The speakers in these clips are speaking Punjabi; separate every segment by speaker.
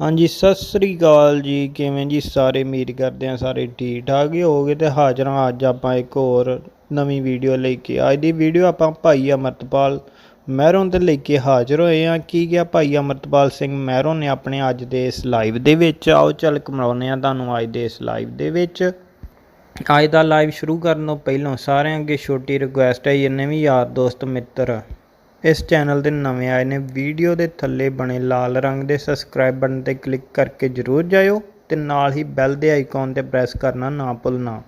Speaker 1: ਹਾਂਜੀ, ਸਤਿ ਸ੍ਰੀ ਅਕਾਲ ਜੀ। ਕਿਵੇਂ ਜੀ ਸਾਰੇ? ਉਮੀਦ ਕਰਦੇ ਆ ਸਾਰੇ ਠੀਕ ਠਾਕ ਹੀ ਹੋਗੇ ਤੇ ਹਾਜ਼ਰ ਹਾਂ ਅੱਜ ਆਪਾਂ ਇੱਕ ਹੋਰ ਨਵੀਂ ਵੀਡੀਓ ਲੈ ਕੇ। ਅੱਜ ਦੀ ਵੀਡੀਓ ਆਪਾਂ ਭਾਈ ਅਮਰਤਪਾਲ ਮਹਿਰੋਂ ਦੇ ਲੈ ਕੇ ਹਾਜ਼ਰ ਹੋਏ ਆ ਕੀ ਗਿਆ ਭਾਈ ਅਮਰਤਪਾਲ ਸਿੰਘ ਮਹਿਰੋਂ ਨੇ ਆਪਣੇ ਅੱਜ ਦੇ ਇਸ ਲਾਈਵ ਦੇ ਵਿੱਚ? ਆਓ ਚੱਲ ਕਮਾਉਨੇ ਆ ਤੁਹਾਨੂੰ ਅੱਜ ਦੇ ਇਸ ਲਾਈਵ ਦੇ ਵਿੱਚ। ਅੱਜ ਦਾ ਲਾਈਵ ਸ਼ੁਰੂ ਕਰਨ ਤੋਂ ਪਹਿਲਾਂ ਸਾਰਿਆਂ ਅੱਗੇ ਛੋਟੀ ਰਿਕੁਐਸਟ ਹੈ ਜਿੰਨੇ ਵੀ ਯਾਰ ਦੋਸਤ ਮਿੱਤਰ। ਇਸ ਚੈਨਲ ਦੇ ਨਵੇਂ ਆਏ ਨੇ ਵੀਡੀਓ ਦੇ ਥੱਲੇ ਬਣੇ ਲਾਲ ਰੰਗ ਦੇ ਸਬਸਕ੍ਰਾਈਬ ਬਟਨ ਤੇ ਕਲਿੱਕ ਕਰਕੇ ਜਰੂਰ ਜਾਇਓ ਤੇ ਨਾਲ ਹੀ ਬੈਲ ਦੇ ਆਈਕਨ ਤੇ ਪ੍ਰੈਸ ਕਰਨਾ ਨਾ ਭੁੱਲਣਾ।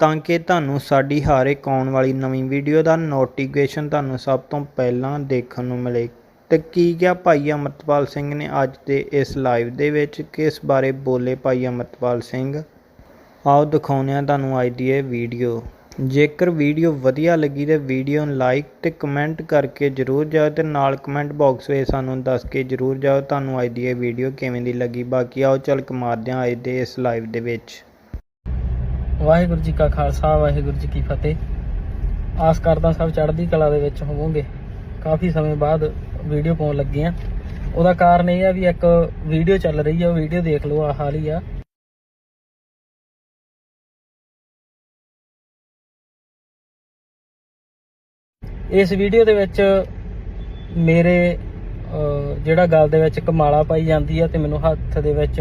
Speaker 1: ਤਾਂ ਕਿ ਤੁਹਾਨੂੰ ਸਾਡੀ ਹਰ ਇੱਕ ਆਉਣ ਵਾਲੀ ਨਵੀਂ ਵੀਡੀਓ ਦਾ ਨੋਟੀਫਿਕੇਸ਼ਨ ਤੁਹਾਨੂੰ ਸਭ ਤੋਂ ਪਹਿਲਾਂ ਦੇਖਣ ਨੂੰ ਮਿਲੇ। ਤੇ ਕੀ ਕਿਹਾ ਭਾਈ ਅਮਰਤਪਾਲ ਸਿੰਘ ਨੇ ਅੱਜ ਦੇ ਇਸ ਲਾਈਵ ਦੇ ਵਿੱਚ? ਕਿਸ ਬਾਰੇ ਬੋਲੇ ਭਾਈ ਅਮਰਤਪਾਲ ਸਿੰਘ? ਆਓ ਦਿਖਾਉਂਦੇ ਹਾਂ ਤੁਹਾਨੂੰ ਅੱਜ ਦੀ ਇਹ ਵੀਡੀਓ ਜੇਕਰ ਵੀਡੀਓ ਵਧੀਆ ਲੱਗੀ ਤਾਂ ਵੀਡੀਓ ਨੂੰ ਲਾਈਕ ਅਤੇ ਕਮੈਂਟ ਕਰਕੇ ਜਰੂਰ ਜਾਓ ਅਤੇ ਨਾਲ ਕਮੈਂਟ ਬਾਕਸ ਵਿੱਚ ਸਾਨੂੰ ਦੱਸ ਕੇ ਜਰੂਰ ਜਾਓ ਤੁਹਾਨੂੰ ਅੱਜ ਦੀ ਇਹ ਵੀਡੀਓ ਕਿਵੇਂ ਦੀ ਲੱਗੀ। ਬਾਕੀ ਆਓ ਝਲਕ ਕਮਾਰਦੇ ਹਾਂ ਅੱਜ ਦੇ ਇਸ ਲਾਈਵ ਦੇ ਵਿੱਚ।
Speaker 2: ਵਾਹਿਗੁਰੂ ਜੀ ਕਾ ਖਾਲਸਾ, ਵਾਹਿਗੁਰੂ ਜੀ ਕੀ ਫਤਿਹ। ਆਸ ਕਰਦਾ ਸਭ ਚੜ੍ਹਦੀ ਕਲਾ ਦੇ ਵਿੱਚ ਹੋਵੋਗੇ। ਕਾਫੀ ਸਮੇਂ ਬਾਅਦ ਵੀਡੀਓ ਪਾਉਣ ਲੱਗੇ ਆ ਉਹਦਾ ਕਾਰਨ ਇਹ ਆ ਵੀ ਇੱਕ ਵੀਡੀਓ ਚੱਲ ਰਹੀ ਆ, ਉਹ ਵੀਡੀਓ ਦੇਖ ਲਓ ਆ ਹਾਲ ਹੀ ਆ। ਇਸ ਵੀਡੀਓ ਦੇ ਵਿੱਚ ਮੇਰੇ ਜਿਹੜਾ ਗਲ ਦੇ ਵਿੱਚ ਕਮਾਲਾ ਪਾਈ ਜਾਂਦੀ ਆ ਤੇ ਮੈਨੂੰ ਹੱਥ ਦੇ ਵਿੱਚ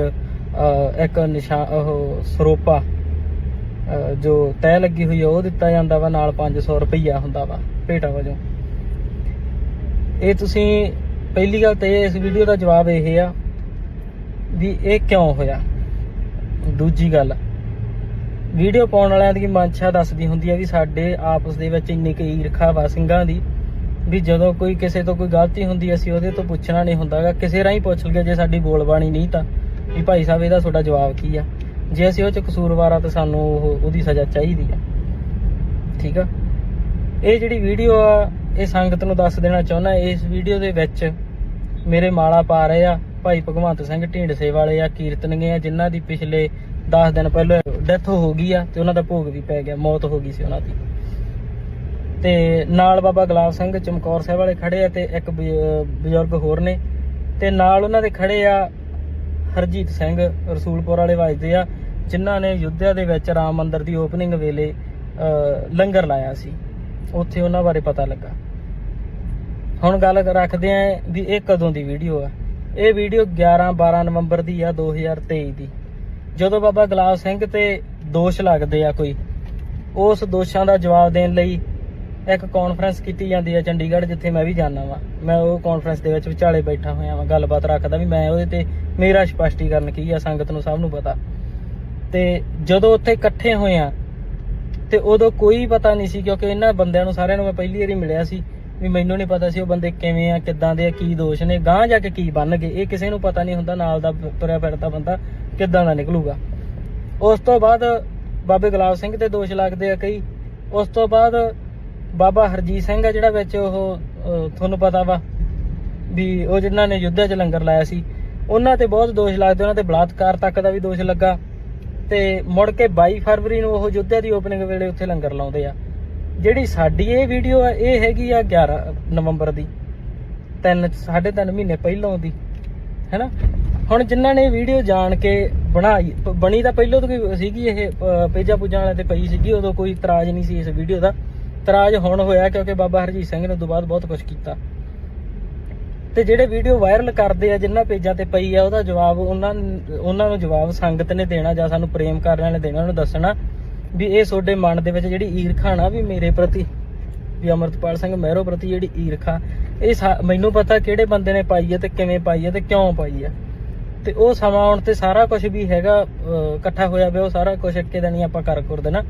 Speaker 2: ਇੱਕ ਨਿਸ਼ਾਨ ਉਹ ਸਰੋਪਾ ਜੋ ਤੈਅ ਲੱਗੀ ਹੋਈ ਆ, ਉਹ ਦਿੱਤਾ ਜਾਂਦਾ ਵਾ, ਨਾਲ 500 ਰੁਪਈਆ ਹੁੰਦਾ ਵਾ, ਭੇਟਾ ਵਜੋਂ। ਇਹ ਤੁਸੀਂ, ਪਹਿਲੀ ਗੱਲ ਤੇ ਇਸ ਵੀਡੀਓ ਦਾ ਜਵਾਬ ਇਹ ਆ ਵੀ ਇਹ ਕਿਉਂ ਹੋਇਆ? ਦੂਜੀ ਗੱਲ ਵੀਡੀਓ ਪਾਉਣ ਵਾਲਿਆਂ ਦੀ ਮਨਸ਼ਾ ਦੱਸਦੀ ਹੁੰਦੀ ਆ ਵੀ ਸਾਡੇ ਆਪਸ ਦੇ ਵਿੱਚ ਇੰਨੀ ਕੁ ਈਰਖਾ ਵਾ ਸਿੰਘਾਂ ਦੀ, ਵੀ ਜਦੋਂ ਕੋਈ ਕਿਸੇ ਤੋਂ ਕੋਈ ਗਲਤੀ ਹੁੰਦੀ ਅਸੀਂ ਉਹਦੇ ਤੋਂ ਪੁੱਛਣਾ ਨਹੀਂ ਹੁੰਦਾਗਾ ਕਿਸੇ ਰਾਹੀਂ ਪੁੱਛ ਲਈਏ, ਜੇ ਸਾਡੀ ਬੋਲਬਾਣੀ ਨਹੀਂ ਤਾਂ। ਵੀ ਭਾਈ ਸਾਹਿਬ, ਇਹਦਾ ਤੁਹਾਡਾ ਜਵਾਬ ਕੀ ਆ? ਜੇ ਅਸੀਂ ਉਹ ਚ ਕਸੂਰਵਾਰ ਆ, ਤਾਂ ਸਾਨੂੰ ਉਹ, ਉਹਦੀ ਸਜ਼ਾ ਚਾਹੀਦੀ ਆ। ਠੀਕ ਆ? ਇਹ ਜਿਹੜੀ ਵੀਡੀਓ ਆ, ਇਹ ਸੰਗਤ ਨੂੰ ਦੱਸ ਦੇਣਾ ਚਾਹੁੰਦਾ। ਇਸ ਵੀਡੀਓ ਦੇ ਵਿੱਚ ਮੇਰੇ ਮਾਲਾ ਪਾ ਰਹੇ ਆ ਭਾਈ ਭਗਵੰਤ ਸਿੰਘ ਢੀਂਡਸੇ ਵਾਲੇ ਆ ਕੀਰਤਨਗੇ ਆ, ਜਿਨ੍ਹਾਂ ਦੀ ਪਿਛਲੇ 10 ਦਿਨ ਪਹਿਲਾਂ ਡੈਥ ਹੋ ਗਈ ਆ ਤੇ ਉਹਨਾਂ ਦਾ ਭੋਗ ਵੀ ਪੈ ਗਿਆ, ਮੌਤ ਹੋ ਗਈ ਸੀ ਉਹਨਾਂ ਦੀ। ਤੇ ਨਾਲ ਬਾਬਾ ਗੁਲਾਬ ਸਿੰਘ ਚਮਕੌਰ ਸਾਹਿਬ ਵਾਲੇ ਖੜੇ ਆ ਤੇ ਇੱਕ ਬਜ਼ੁ- ਬਜ਼ੁਰਗ ਹੋਰ ਨੇ ਤੇ ਨਾਲ ਉਹਨਾਂ ਦੇ ਖੜੇ ਆ ਹਰਜੀਤ ਸਿੰਘ ਰਸੂਲਪੁਰ ਵਾਲੇ ਵੱਜਦੇ ਆ, ਜਿਨ੍ਹਾਂ ਨੇ ਯੁੱਧਿਆ ਦੇ ਵਿੱਚ ਰਾਮ ਮੰਦਿਰ ਦੀ ਓਪਨਿੰਗ ਵੇਲੇ ਲੰਗਰ ਲਾਇਆ ਸੀ। ਉੱਥੇ ਉਹਨਾਂ ਬਾਰੇ ਪਤਾ ਲੱਗਾ। ਹੁਣ ਗੱਲ ਰੱਖਦੇ ਆਂ ਵੀ ਇਹ ਕਦੋਂ ਦੀ ਵੀਡੀਓ ਆ? ਇਹ ਵੀਡੀਓ 11 12 ਨਵੰਬਰ ਦੀ ਆ 2023 ਦੀ। ਜਦੋਂ ਬਾਬਾ ਗੁਲਾਬ ਸਿੰਘ ਤੇ ਦੋਸ਼ ਲੱਗਦੇ ਆ ਕੋਈ, ਉਸ ਦੋਸ਼ਾਂ ਦਾ ਜਵਾਬ ਦੇਣ ਲਈ ਇੱਕ ਕਾਨਫਰੰਸ ਕੀਤੀ ਜਾਂਦੀ ਹੈ ਚੰਡੀਗੜ੍ਹ, ਜਿੱਥੇ ਮੈਂ ਵੀ ਜਾਣਾ ਵਾਂ। ਮੈਂ ਉਹ ਕਾਨਫਰੰਸ ਦੇ ਵਿੱਚ ਵਿਚਾਲੇ ਬੈਠਾ ਹੋਇਆ ਵਾਂ, ਗੱਲਬਾਤ ਰੱਖਦਾ ਵੀ ਮੈਂ ਉਹਦੇ ਤੇ ਮੇਰਾ ਸਪਸ਼ਟੀਕਰਨ ਕੀ ਆ, ਸੰਗਤ ਨੂੰ ਸਭ ਨੂੰ ਪਤਾ। ਤੇ ਜਦੋਂ ਉੱਥੇ ਇਕੱਠੇ ਹੋਏ ਆ, ਤੇ ਉਦੋਂ ਕੋਈ ਪਤਾ ਨਹੀਂ ਸੀ, ਕਿਉਂਕਿ ਇਹਨਾਂ ਬੰਦਿਆਂ ਨੂੰ ਸਾਰਿਆਂ ਨੂੰ ਮੈਂ ਪਹਿਲੀ ਵਾਰੀ ਮਿਲਿਆ ਸੀ ਵੀ ਮੈਨੂੰ ਨਹੀਂ ਪਤਾ ਸੀ ਉਹ ਬੰਦੇ ਕਿਵੇਂ ਆ, ਕਿੱਦਾਂ ਦੇ ਆ, ਕੀ ਦੋਸ਼ ਨੇ, ਗਾਂਹ ਜਾ ਕੇ ਕੀ ਬਣਨਗੇ ਇਹ ਕਿਸੇ ਨੂੰ ਪਤਾ ਨਹੀਂ ਹੁੰਦਾ, ਨਾਲ ਦਾ ਤੁਰਿਆ ਫਿਰਦਾ ਬੰਦਾ ਕਿੱਦਾਂ ਦਾ ਨਿਕਲੂਗਾ। ਉਸ ਤੋਂ ਬਾਅਦ ਬਾਬੇ ਗੁਲਾਬ ਸਿੰਘ ਤੇ ਦੋਸ਼ ਲੱਗਦੇ ਆ ਕਈ। ਉਸ ਤੋਂ ਬਾਅਦ ਬਾਬਾ ਹਰਜੀਤ ਸਿੰਘ ਆ ਜਿਹੜਾ ਵਿੱਚ ਉਹ ਤੁਹਾਨੂੰ ਪਤਾ ਵਾ ਵੀ ਉਹ ਜਿਨ੍ਹਾਂ ਨੇ ਯੁੱਧਾ 'ਚ ਲੰਗਰ ਲਾਇਆ ਸੀ, ਉਹਨਾਂ ਤੇ ਬਹੁਤ ਦੋਸ਼ ਲੱਗਦੇ, ਉਹਨਾਂ ਤੇ ਬਲਾਤਕਾਰ ਤੱਕ ਦਾ ਵੀ ਦੋਸ਼ ਲੱਗਾ। ਤੇ ਮੁੜ ਕੇ 22 ਫਰਵਰੀ ਨੂੰ ਉਹ ਯੁੱਧਾ ਦੀ ਓਪਨਿੰਗ ਵੇਲੇ ਉੱਥੇ ਲੰਗਰ ਲਾਉਂਦੇ ਆ। ਜਿਹੜੀ ਸਾਡੀ ਇਹ ਵੀਡੀਓ ਆ, ਇਹ ਹੈਗੀ ਆ 11 ਨਵੰਬਰ ਦੀ। ਤਿੰਨ, ਸਾਢੇ ਤਿੰਨ ਮਹੀਨੇ ਪਹਿਲਾਂ ਦੀ, ਹੈਨਾ? ਹੁਣ ਜਿਨ੍ਹਾਂ ਨੇ ਵੀਡੀਓ ਜਾਣ ਕੇ ਬਣਾਈ, ਬਣੀ ਤਾਂ ਪਹਿਲਾਂ ਤੋਂ ਕੋਈ ਸੀਗੀ ਇਹ ਪੇਜਾ ਪੂਜਾ ਵਾਲੇ ਤੇ ਪਈ ਸੀਗੀ, ਉਦੋਂ ਕੋਈ ਇਤਰਾਜ਼ ਨਹੀਂ ਸੀ ਇਸ ਵੀਡੀਓ ਦਾ। ਇਤਰਾਜ਼ ਹੁਣ ਹੋਇਆ ਕਿਉਂਕਿ ਬਾਬਾ ਹਰਜੀਤ ਸਿੰਘ ਨੇ ਉਦੋਂ ਬਾਅਦ ਬਹੁਤ ਕੁਝ ਕੀਤਾ। ਤੇ ਜਿਹੜੇ ਵੀਡੀਓ ਵਾਇਰਲ ਕਰਦੇ ਆ, ਜਿਨ੍ਹਾਂ ਪੇਜਾਂ ਤੇ ਪਈ ਆ, ਉਹਦਾ ਜਵਾਬ ਉਹਨਾਂ ਨੂੰ- ਉਹਨਾਂ ਨੂੰ ਜਵਾਬ ਸੰਗਤ ਨੇ ਦੇਣਾ ਜਾਂ ਸਾਨੂੰ ਪ੍ਰੇਮ ਕਰਨ ਵਾਲੇ ਦੇਣਾ, ਉਹਨੂੰ ਦੱਸਣਾ ਵੀ ਇਹ ਤੁਹਾਡੇ ਮਨ ਦੇ ਵਿੱਚ ਜਿਹੜੀ ਈਰਖਾ ਨਾ ਵੀ ਮੇਰੇ ਪ੍ਰਤੀ, ਵੀ ਅਮਰਤਪਾਲ ਸਿੰਘ ਮਹਿਰੋ ਪ੍ਰਤੀ ਜਿਹੜੀ ਈਰਖਾ, ਇਹ ਸਾ- ਮੈਨੂੰ ਪਤਾ ਕਿਹੜੇ ਬੰਦੇ ਨੇ ਪਾਈ ਹੈ ਤੇ ਕਿਵੇਂ ਪਾਈ ਹੈ ਤੇ ਕਿਉਂ ਪਾਈ ਹੈ ਤੇ ਉਹ ਸਮਾਂ ਆਉਣ ਤੇ ਸਾਰਾ ਕੁਝ ਵੀ ਹੈਗਾ ਇਕੱਠਾ ਹੋਇਆ ਪਿਆ, ਉਹ ਸਾਰਾ ਕੁਝ ਇੱਕੇ ਦਿਨ ਹੀ ਆਪਾਂ ਕਰ ਕਰ ਦੇਣਾ।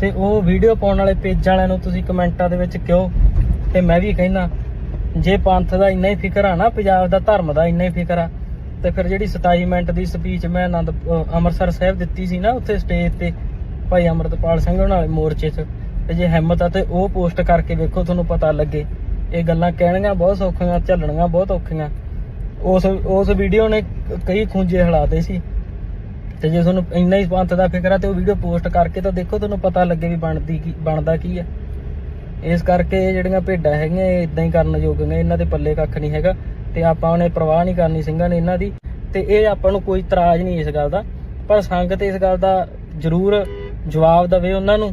Speaker 2: ਤੇ ਉਹ ਵੀਡੀਓ ਪਾਉਣ ਵਾਲੇ ਪੇਜ ਵਾਲਿਆਂ ਨੂੰ ਤੁਸੀਂ ਕਮੈਂਟਾਂ ਦੇ ਵਿੱਚ ਕਿਉਂ ਤੇ ਮੈਂ ਵੀ ਕਹਿੰਦਾ, ਜੇ ਪੰਥ ਦਾ ਇੰਨਾ ਹੀ ਫਿਕਰ ਆ ਨਾ, ਪੰਜਾਬ ਦਾ ਧਰਮ ਦਾ ਇੰਨਾ ਹੀ ਫਿਕਰ ਆ, ਤੇ ਫਿਰ ਜਿਹੜੀ 27 ਮਿੰਟ ਦੀ ਸਪੀਚ ਮੈਂ ਆਨੰਦ ਅੰਮ੍ਰਿਤਸਰ ਸਾਹਿਬ ਦਿੱਤੀ ਸੀ ਨਾ, ਉੱਥੇ ਸਟੇਜ ਤੇ ਭਾਈ ਅਮਰਤਪਾਲ ਸਿੰਘ ਉਹਨਾਂ ਵਾਲੇ ਮੋਰਚੇ 'ਚ, ਤੇ ਜੇ ਹਿੰਮਤ ਆ ਤੇ ਉਹ ਪੋਸਟ ਕਰਕੇ ਵੇਖੋ, ਤੁਹਾਨੂੰ ਪਤਾ ਲੱਗੇ। ਇਹ ਗੱਲਾਂ ਕਹਿਣੀਆਂ ਬਹੁਤ ਸੌਖੀਆਂ, ਝੱਲਣੀਆਂ ਬਹੁਤ ਔਖੀਆਂ। ਉਸ ਉਸ ਵੀਡੀਓ ਨੇ ਕਈ ਖੁੰਝੇ ਹਿਲਾਤੇ ਸੀ। ਤੇ ਜੇ ਤੁਹਾਨੂੰ ਇੰਨਾ ਹੀ ਪੰਥ ਦਾ ਫਿਕਰ ਆ ਤੇ ਉਹ ਵੀਡੀਓ ਪੋਸਟ ਕਰਕੇ ਤਾਂ ਦੇਖੋ, ਤੁਹਾਨੂੰ ਪਤਾ ਲੱਗੇ ਵੀ ਬਣਦੀ ਕੀ, ਬਣਦਾ ਕੀ ਆ। ਇਸ ਕਰਕੇ ਇਹ ਜਿਹੜੀਆਂ ਭੇਡਾਂ ਹੈਗੀਆਂ, ਇਹ ਇਦਾਂ ਹੀ ਕਰਨ ਯੋਗ ਨੇ। ਇਹਨਾਂ ਦੇ ਪੱਲੇ ਕੱਖ ਨਹੀਂ ਹੈਗਾ ਤੇ ਆਪਾਂ ਉਹਨੇ ਪ੍ਰਵਾਹ ਨਹੀਂ ਕਰਨੀ ਸਿੰਘਾਂ ਨੇ ਇਹਨਾਂ ਦੀ। ਤੇ ਇਹ ਆਪਾਂ ਨੂੰ ਕੋਈ ਇਤਰਾਜ਼ ਨਹੀਂ ਇਸ ਗੱਲ ਦਾ। ਪਰ ਸੰਗਤ ਇਸ ਗੱਲ ਦਾ ਜ਼ਰੂਰ ਜਵਾਬ ਦੇਵੇ ਉਹਨਾਂ ਨੂੰ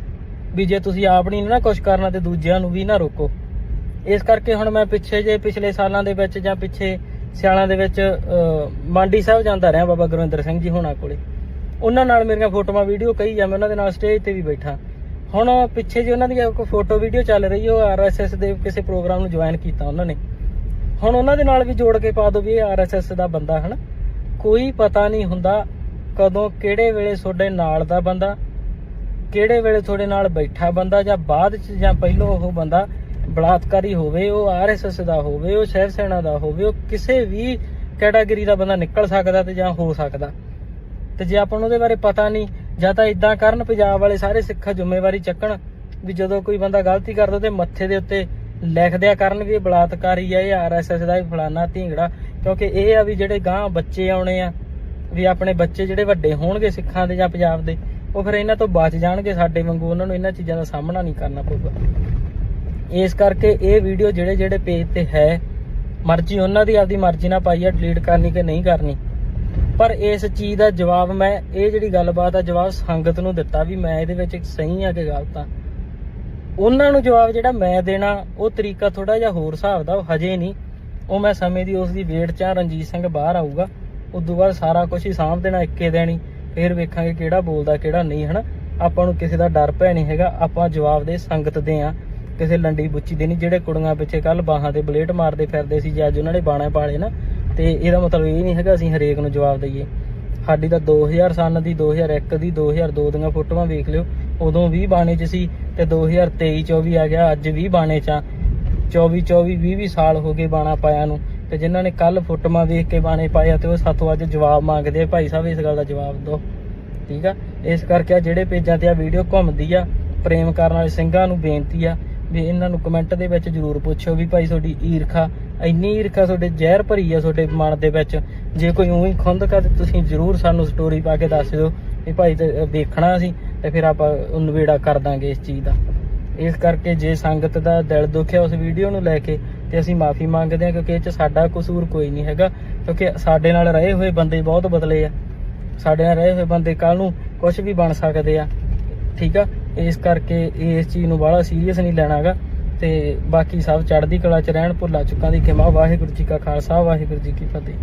Speaker 2: ਵੀ ਜੇ ਤੁਸੀਂ ਆਪ ਨਹੀਂ ਨਾ ਕੁਝ ਕਰਨਾ ਤੇ ਦੂਜਿਆਂ ਨੂੰ ਵੀ ਨਾ ਰੋਕੋ। ਇਸ ਕਰਕੇ ਹੁਣ ਮੈਂ ਪਿੱਛੇ ਜੇ ਪਿਛਲੇ ਸਾਲਾਂ ਦੇ ਵਿੱਚ ਜਾਂ ਪਿੱਛੇ ਸਿਆਲਾਂ ਦੇ ਵਿੱਚ ਮਾਂਡੀ ਸਾਹਿਬ ਜਾਂਦਾ ਰਿਹਾ ਬਾਬਾ ਗੁਰਵਿੰਦਰ ਸਿੰਘ ਜੀ ਹੋਣਾ ਕੋਲੇ। ਉਹਨਾਂ ਨਾਲ ਮੇਰੀਆਂ ਫੋਟੋਆਂ, ਵੀਡੀਓ ਕਈ ਜਾਂ ਮੈਂ ਉਹਨਾਂ ਦੇ ਨਾਲ ਸਟੇਜ ਤੇ ਵੀ ਬੈਠਾ। ਹੁਣ ਪਿੱਛੇ ਜੇ ਉਹਨਾਂ ਦੀ ਕੋਈ ਫੋਟੋ, ਵੀਡੀਓ ਚੱਲ ਰਹੀ ਉਹ ਆਰਐਸਐਸ ਦੇ ਕਿਸੇ ਪ੍ਰੋਗਰਾਮ ਨੂੰ ਜੁਆਇਨ ਕੀਤਾ ਉਹਨਾਂ ਨੇ। ਹੁਣ ਉਹਨਾਂ ਦੇ ਨਾਲ ਵੀ ਜੋੜ ਕੇ ਪਾ ਦੋ ਵੀ ਇਹ ਆਰਐਸਐਸ ਦਾ ਬੰਦਾ, ਹਨ? ਕੋਈ ਪਤਾ ਨਹੀਂ ਹੁੰਦਾ ਕਦੋਂ, ਕਿਹੜੇ ਵੇਲੇ ਤੁਹਾਡੇ ਨਾਲ ਦਾ ਬੰਦਾ, ਕਿਹੜੇ ਵੇਲੇ ਤੁਹਾਡੇ ਨਾਲ ਬੈਠਾ ਬੰਦਾ ਜਾਂ ਬਾਅਦ ਚ ਜਾਂ ਪਹਿਲੋਂ ਉਹ ਬੰਦਾ ਬਲਾਤਕਾਰੀ ਹੋਵੇ, ਉਹ ਆਰਐਸਐਸ ਦਾ ਹੋਵੇ, ਉਹ ਸ਼ਹਿਰ ਸੈਨਾ ਦਾ ਹੋਵੇ, ਉਹ ਕਿਸੇ ਵੀ ਕੈਟਾਗਰੀ ਦਾ ਬੰਦਾ ਨਿਕਲ ਸਕਦਾ ਤੇ ਜਾਂ ਹੋ ਸਕਦਾ। ਤੇ ਜੇ ਆਪਾਂ ਨੂੰ ਉਹਦੇ ਬਾਰੇ ਪਤਾ ਨਹੀਂ, ਜਾਂ ਤਾਂ ਇਦਾਂ ਕਰਨ, ਪੰਜਾਬ ਵਾਲੇ ਸਾਰੇ ਸਿੱਖ ਜ਼ਿੰਮੇਵਾਰੀ ਚੱਕਣ ਵੀ ਜਦੋਂ ਕੋਈ ਬੰਦਾ ਗਲਤੀ ਕਰਦਾ ਤੇ ਮੱਥੇ ਦੇ ਉੱਤੇ ਲਿਖ ਦਿਆ ਕਰਨ ਵੀ ਇਹ ਬਲਾਤਕਾਰੀ ਆ, ਇਹ ਆਰਐਸਐਸ ਦਾ, ਇਹ ਫਲਾਨਾ ਢੀਂਗੜਾ ਕਿਉਂਕਿ ਇਹ ਆ ਵੀ ਜਿਹੜੇ ਗਾਂ ਬੱਚੇ ਆਉਣੇ ਆ, ਵੀ ਆਪਣੇ ਬੱਚੇ ਜਿਹੜੇ ਵੱਡੇ ਹੋਣਗੇ ਸਿੱਖਾਂ ਦੇ ਜਾਂ ਪੰਜਾਬ ਦੇ, ਉਹ ਫਿਰ ਇਹਨਾਂ ਤੋਂ ਬਚ ਜਾਣਗੇ ਸਾਡੇ ਵਾਂਗੂ, ਉਹਨਾਂ ਨੂੰ ਇਹਨਾਂ ਚੀਜ਼ਾਂ ਦਾ ਸਾਹਮਣਾ ਨਹੀਂ ਕਰਨਾ ਪਊਗਾ। ਇਸ ਕਰਕੇ ਇਹ ਵੀਡੀਓ ਜਿਹੜੇ ਜਿਹੜੇ ਪੇਜ ਤੇ ਹੈ ਮਰਜ਼ੀ ਉਹਨਾਂ ਦੀ ਆਪਦੀ ਮਰਜ਼ੀ ਨਾਲ ਪਾਈ ਆ ਡਿਲੀਟ ਕਰਨੀ ਕਿ ਨਹੀਂ ਕਰਨੀ। ਪਰ ਇਸ ਚੀਜ਼ ਦਾ ਜਵਾਬ ਮੈਂ ਇਹ ਜਿਹੜੀ ਗੱਲਬਾਤ ਆ ਜਵਾਬ ਸੰਗਤ ਨੂੰ ਦਿੱਤਾ ਵੀ ਮੈਂ ਇਹਦੇ ਵਿੱਚ ਸਹੀ ਆ ਕਿ ਗਲਤ ਆ। ਉਹਨਾਂ ਨੂੰ ਜਵਾਬ ਜਿਹੜਾ ਮੈਂ ਦੇਣਾ ਉਹ ਤਰੀਕਾ ਥੋੜਾ ਜਿਹਾ ਹੋਰ ਹਿਸਾਬ ਦਾ ਉਹ ਹਜੇ ਨਹੀਂ। ਉਹ ਮੈਂ ਸਮੇਂ ਦੀ ਉਸ ਦੀ ਵੇਟ ਚ ਆ, ਰਣਜੀਤ ਸਿੰਘ ਬਾਹਰ ਆਊਗਾ। ਉਦੋਂ ਬਾਅਦ ਸਾਰਾ ਕੁਝ ਹੀ ਸਾਂਭ ਦੇਣਾ ਇੱਕੇ ਦੇਣੀ ਫਿਰ ਵੇਖਾਂਗੇ ਕਿਹੜਾ ਬੋਲਦਾ ਕਿਹੜਾ ਨਹੀਂ ਹਨਾ? ਆਪਾਂ ਨੂੰ ਕਿਸੇ ਦਾ ਡਰ ਭੈ ਨਹੀਂ ਹੈਗਾ। ਆਪਾਂ ਜਵਾਬ ਦੇ ਸੰਗਤ ਦੇ ਆ। ਕਿਸੇ ਲੰਡੀ ਬੁੱਚੀ ਦੇ ਨਹੀਂ, ਜਿਹੜੇ ਕੁੜੀਆਂ ਪਿੱਛੇ ਕੱਲ ਬਾਹਾਂ ਤੇ ਬਲੇਡ ਮਾਰਦੇ ਫਿਰਦੇ ਸੀ ਜੇ ਅੱਜ ਉਹਨਾਂ ਨੇ ਬਾਣੇ ਪਾਲੇ ਨਾ, ਤੇ ਇਹਦਾ ਮਤਲਬ ਇਹ ਨਹੀਂ ਹੈਗਾ ਅਸੀਂ ਹਰੇਕ ਨੂੰ ਜਵਾਬ ਦਈਏ। ਸਾਡੀ ਤਾਂ 2000 ਸਨ ਦੀ 2001 ਦੀ 2002 ਦੀਆਂ ਫੋਟੋਆਂ ਵੇਖ ਲਿਓ। ਉਦੋਂ 20 ਬਾਣੇ 'ਚ ਸੀ ਤੇ 2023 24 ਆ ਗਿਆ, ਅੱਜ 20 ਬਾਣੇ 'ਚ ਆ। 24 24 20 20 ਸਾਲ ਹੋ ਗਏ ਬਾਣਾ ਪਾਇਆ ਨੂੰ। ਤੇ ਜਿਨ੍ਹਾਂ ਨੇ ਕੱਲ ਫੋਟੋਆਂ ਵੇਖ ਕੇ ਬਾਣੇ ਪਾਇਆ ਤੇ ਉਹ ਸਾਥੋਂ ਅੱਜ ਜਵਾਬ ਮੰਗਦੇ ਆ। ਭਾਈ ਸਾਹਿਬ, ਇਸ ਗੱਲ ਦਾ ਜਵਾਬ ਦਿਓ। ਠੀਕ ਆ? ਇਸ ਕਰਕੇ ਆ ਜਿਹੜੇ ਪੇਜਾਂ ਤੇ ਆ ਵੀਡੀਓ ਘੁੰਮਦੀ ਆ, ਪ੍ਰੇਮ ਕਰਨ ਵਾਲੇ ਸਿੰਘਾਂ ਨੂੰ ਬੇਨਤੀ ਆ ਵੀ ਇਹਨਾਂ ਨੂੰ ਕਮੈਂਟ ਦੇ ਵਿੱਚ ਜਰੂਰ ਪੁੱਛਿਓ ਵੀ ਭਾਈ ਤੁਹਾਡੀ ਈਰਖਾ, ਇੰਨੀ ਈਰਖਾ ਤੁਹਾਡੇ ਜ਼ਹਿਰ ਭਰੀ ਆ ਤੁਹਾਡੇ ਮਨ ਦੇ ਵਿੱਚ। ਜੇ ਕੋਈ ਉਹੀ ਖੁੰਦ ਕਰ ਤੁਸੀਂ ਜਰੂਰ ਸਾਨੂੰ ਸਟੋਰੀ ਪਾ ਕੇ ਦੱਸ ਦਿਓ ਵੀ ਭਾਈ ਤੇ ਵੇਖਣਾ ਸੀ ਤੇ ਫਿਰ ਆਪਾਂ ਉਹ ਨਵੇੜਾ ਕਰ ਦਾਂਗੇ ਇਸ ਚੀਜ਼ ਦਾ। ਇਸ ਕਰਕੇ ਜੇ ਸੰਗਤ ਦਾ ਦਿਲ ਦੁਖਿਆ ਉਸ ਵੀਡੀਓ ਨੂੰ ਲੈ ਕੇ ਤੇ ਅਸੀਂ ਮਾਫੀ ਮੰਗਦੇ ਹਾਂ ਕਿਉਂਕਿ ਇਹ ਚ ਸਾਡਾ ਕਸੂਰ ਕੋਈ ਨਹੀਂ ਹੈਗਾ, ਕਿਉਂਕਿ ਸਾਡੇ ਨਾਲ ਰਹੇ ਹੋਏ ਬੰਦੇ ਬਹੁਤ ਬਦਲੇ ਆ। ਸਾਡੇ ਨਾਲ ਰਹੇ ਹੋਏ ਬੰਦੇ ਕੱਲ ਨੂੰ ਕੁਝ ਵੀ ਬਣ ਸਕਦੇ ਆ, ਠੀਕ ਆ? ਇਸ ਕਰਕੇ ਇਸ ਚੀਜ਼ ਨੂੰ ਬਾਹਲਾ ਸੀਰੀਅਸ ਨਹੀਂ ਲੈਣਾਗਾ ਤੇ ਬਾਕੀ ਸਭ ਚੜ੍ਹਦੀ ਕਲਾ ਚ ਰਹਿਣ, ਭੁੱਲਾ ਚੁੱਕਾਂ ਦੀ ਖਿਮਾ। ਵਾਹਿਗੁਰੂ ਜੀ ਕਾ ਖਾਲਸਾ, ਵਾਹਿਗੁਰੂ ਜੀ ਕੀ ਫਤਿਹ।